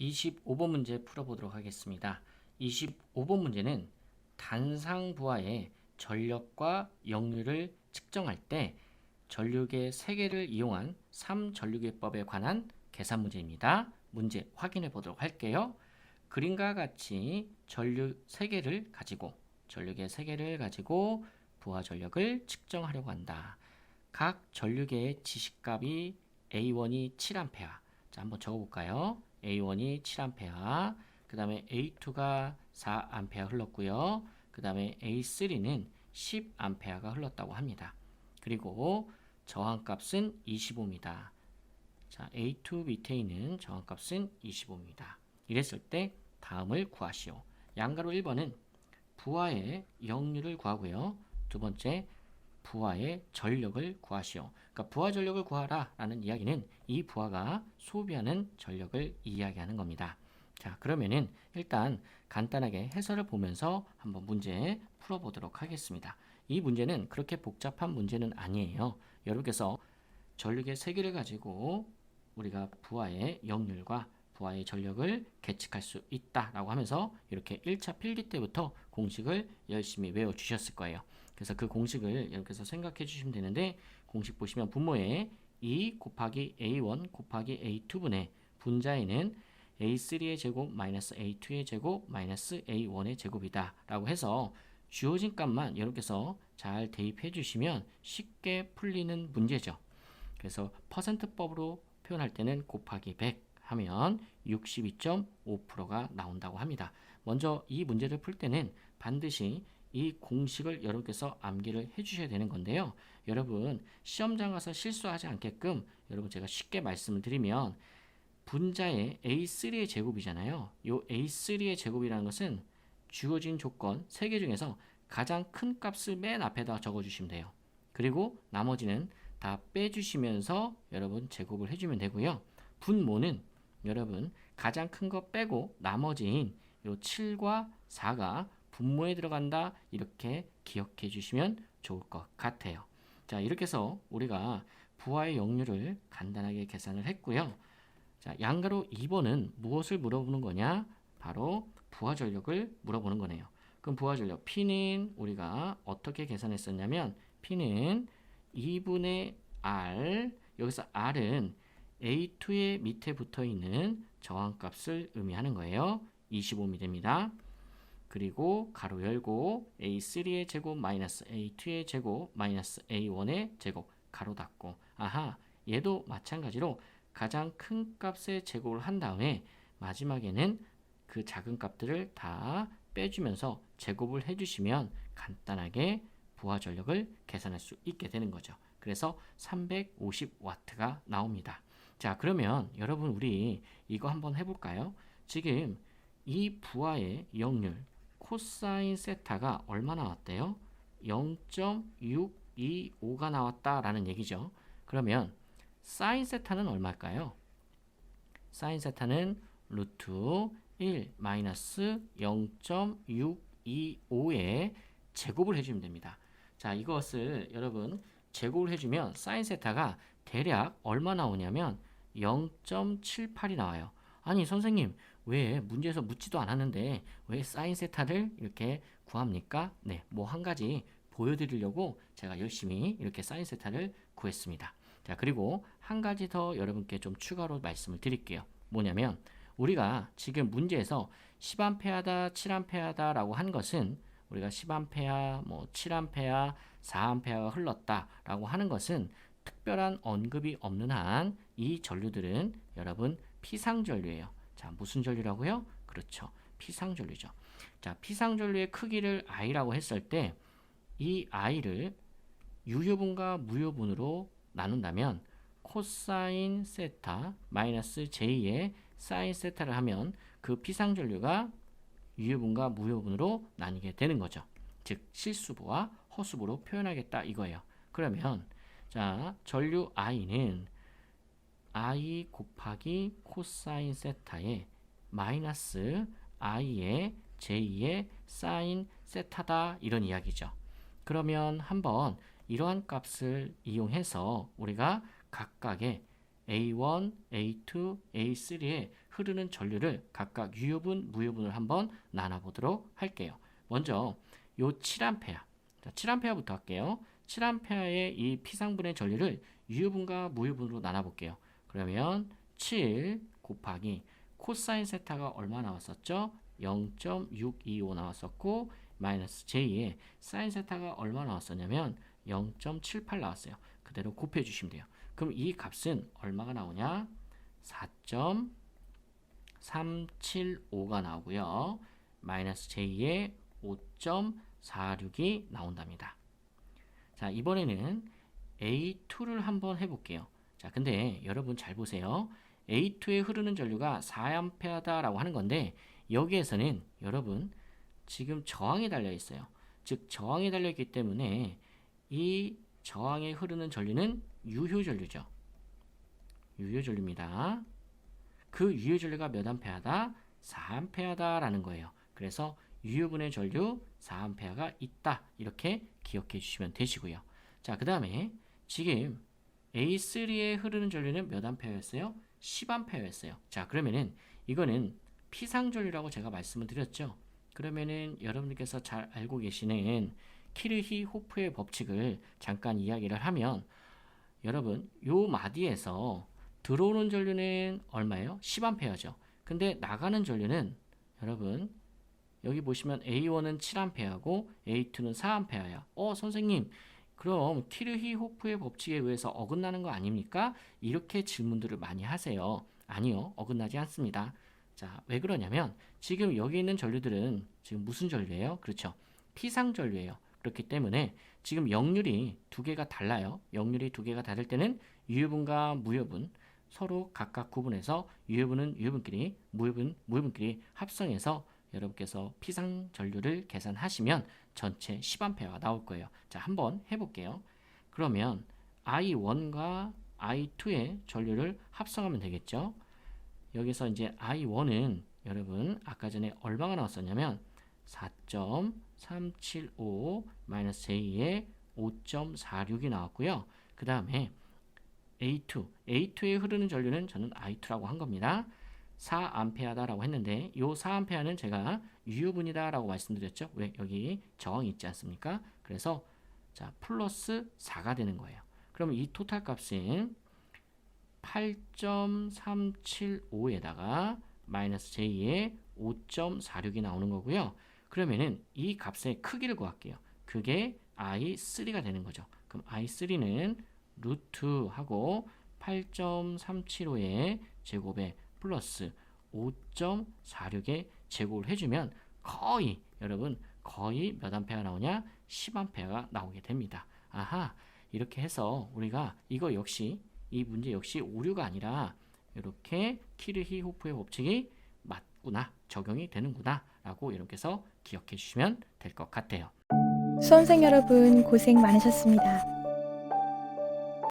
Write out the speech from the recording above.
25번 문제 풀어보도록 하겠습니다. 25번 문제는 단상 부하의 전력과 역률을 측정할 때 전류계 3개를 이용한 3전류계법에 관한 계산 문제입니다. 문제 확인해 보도록 할게요. 그림과 같이 전류 3개를 가지고 전류계 3개를 가지고 부하 전력을 측정하려고 한다. 각 전류계의 지식값이 A1이 7A. 자, 한번 적어 볼까요? A1이 7A, 그 다음에 A2가 4A 흘렀고요. 그 다음에 A3는 10A가 흘렀다고 합니다. 그리고 저항값은 25입니다. 자, A2 밑에 있는 저항값은 25입니다. 이랬을 때 다음을 구하시오. 양가로 1번은 부하의 역률을 구하고요. 두 번째, 부하의 전력을 구하시오. 그러니까 부하 전력을 구하라 라는 이야기는 이 부하가 소비하는 전력을 이야기하는 겁니다. 자, 그러면은 일단 간단하게 해설을 보면서 한번 문제 풀어보도록 하겠습니다. 이 문제는 그렇게 복잡한 문제는 아니에요. 여러분께서 전력의 세개를 가지고 우리가 부하의 역률과 부하의 전력을 계측할 수 있다라고 하면서 이렇게 1차 필기 때부터 공식을 열심히 외워 주셨을 거예요. 그래서 그 공식을 여러분께서 생각해 주시면 되는데 공식 보시면 분모에 2 곱하기 a1 곱하기 a2분의 분자에는 a3의 제곱 마이너스 a2의 제곱 마이너스 a1의 제곱이다 라고 해서 주어진 값만 여러분께서 잘 대입해 주시면 쉽게 풀리는 문제죠. 그래서 퍼센트법으로 표현할 때는 곱하기 100 하면 62.5%가 나온다고 합니다. 먼저 이 문제를 풀 때는 반드시 이 공식을 여러분께서 암기를 해 주셔야 되는 건데요. 여러분 시험장 가서 실수하지 않게끔 여러분 제가 쉽게 말씀을 드리면 분자의 A3의 제곱이잖아요. 이 A3의 제곱이라는 것은 주어진 조건 3개 중에서 가장 큰 값을 맨 앞에다 적어 주시면 돼요. 그리고 나머지는 다 빼주시면서 여러분 제곱을 해주면 되고요. 분모는 여러분 가장 큰 거 빼고 나머지인 요 7과 4가 분모에 들어간다 이렇게 기억해 주시면 좋을 것 같아요. 자 이렇게 해서 우리가 부하의 역률을 간단하게 계산을 했고요. 자 양가로 2번은 무엇을 물어보는 거냐? 바로 부하 전력을 물어보는 거네요. 그럼 부하 전력 P는 우리가 어떻게 계산했었냐면 P는 2분의 R 여기서 R은 A2의 밑에 붙어 있는 저항값을 의미하는 거예요. 25mm입니다. 그리고 가로 열고 A3의 제곱 마이너스 A2의 제곱 마이너스 A1의 제곱 가로 닫고 아하 얘도 마찬가지로 가장 큰 값의 제곱을 한 다음에 마지막에는 그 작은 값들을 다 빼주면서 제곱을 해주시면 간단하게 부하 전력을 계산할 수 있게 되는 거죠. 그래서 350와트가 나옵니다. 자, 그러면 여러분 우리 이거 한번 해볼까요? 지금 이 부하의 역률 코사인 세타가 얼마 나왔대요? 0.625가 나왔다라는 얘기죠. 그러면 사인 세타는 얼마일까요? 사인 세타는 루트 1 마이너스 0.625의 제곱을 해주면 됩니다. 자, 이것을 여러분 제곱을 해주면 사인 세타가 대략 얼마 나오냐면 0.78이 나와요. 아니 선생님 왜 문제에서 묻지도 않았는데 왜 사인 세타를 이렇게 구합니까? 네, 뭐 한 가지 보여드리려고 제가 열심히 이렇게 사인 세타를 구했습니다. 자, 그리고 한 가지 더 여러분께 좀 추가로 말씀을 드릴게요. 뭐냐면 우리가 지금 문제에서 10A다, 7A다라고 한 것은 우리가 10A, 뭐 7A, 4A가 흘렀다라고 하는 것은 특별한 언급이 없는 한 이 전류들은 여러분 피상전류예요. 자, 무슨 전류라고요? 그렇죠. 피상전류죠. 자, 피상전류의 크기를 i라고 했을 때 이 i를 유효분과 무효분으로 나눈다면 코사인 세타 마이너스 j의 사인 세타를 하면 그 피상전류가 유효분과 무효분으로 나뉘게 되는 거죠. 즉 실수부와 허수부로 표현하겠다 이거예요. 그러면 자 전류 i는 i 곱하기 코사인 세타의 마이너스 i의 j의 사인 세타다 이런 이야기죠. 그러면 한번 이러한 값을 이용해서 우리가 각각의 A1, A2, A3에 흐르는 전류를 각각 유효분, 무효분을 한번 나눠보도록 할게요. 먼저 요 7A, 자, 7A부터 할게요. 7A의 이 피상분의 전류를 유효분과 무효분으로 나눠볼게요. 그러면 7 곱하기 코사인 세타가 얼마 나왔었죠? 0.625 나왔었고 마이너스 J에 사인 세타가 얼마 나왔었냐면 0.78 나왔어요. 그대로 곱해 주시면 돼요. 그럼 이 값은 얼마가 나오냐? 4.375가 나오고요. 마이너스 J에 5.46이 나온답니다. 자, 이번에는 A2를 한번 해볼게요. 자, 근데 여러분 잘 보세요. A2에 흐르는 전류가 4A다라고 하는 건데 여기에서는 여러분 지금 저항이 달려 있어요. 즉 저항이 달려 있기 때문에 이 저항에 흐르는 전류는 유효 전류죠. 유효 전류입니다. 그 유효 전류가 몇 암페어다? 4암페어다라는 거예요. 그래서 유효분의 전류 4암페어가 있다. 이렇게 기억해 주시면 되시고요. 자, 그 다음에 지금 A3에 흐르는 전류는 몇 암페어였어요? 10암페어였어요. 자, 그러면은 이거는 피상전류라고 제가 말씀을 드렸죠. 그러면은 여러분들께서 잘 알고 계시는 키르히 호프의 법칙을 잠깐 이야기를 하면 여러분 요 마디에서 들어오는 전류는 얼마예요? 10암페어죠. 근데 나가는 전류는 여러분 여기 보시면 A1은 7암페어고 A2는 4암페어야. 어, 선생님. 그럼 키르히 호프의 법칙에 의해서 어긋나는 거 아닙니까? 이렇게 질문들을 많이 하세요. 아니요. 어긋나지 않습니다. 자, 왜 그러냐면 지금 여기 있는 전류들은 지금 무슨 전류예요? 그렇죠. 피상 전류예요. 그렇기 때문에 지금 역률이 두 개가 달라요. 역률이 두 개가 다를 때는 유효분과 무효분 서로 각각 구분해서 유효분은 유효분끼리, 무효분 무효분끼리 합성해서 여러분께서 피상 전류를 계산하시면 전체 10A가 나올 거예요. 자, 한번 해볼게요. 그러면 I1과 I2의 전류를 합성하면 되겠죠. 여기서 이제 I1은 여러분 아까 전에 얼마가 나왔었냐면 4.375 마이너스 J의 5.46이 나왔고요. 그 다음에 A2, A2에 흐르는 전류는 저는 I2라고 한 겁니다. 4암페어다라고 했는데 이 4암페어는 제가 유효분이다라고 말씀드렸죠. 왜 여기 저항이 있지 않습니까? 그래서 자 플러스 4가 되는 거예요. 그럼 이 토탈 값은 8.375에다가 마이너스 J의 5.46이 나오는 거고요. 그러면은 이 값의 크기를 구할게요. 그게 I3가 되는 거죠. 그럼 I3는 루트하고 8.375의 제곱에 플러스 5.46의 제곱을 해주면 거의 여러분 거의 몇 암페어 나오냐? 10암페어가 나오게 됩니다. 아하 이렇게 해서 우리가 이거 역시 이 문제 역시 오류가 아니라 이렇게 키르히 호프의 법칙이 맞구나 적용이 되는구나 라고 이렇게 해서 기억해 주시면 될 것 같아요. 수험생 여러분 고생 많으셨습니다.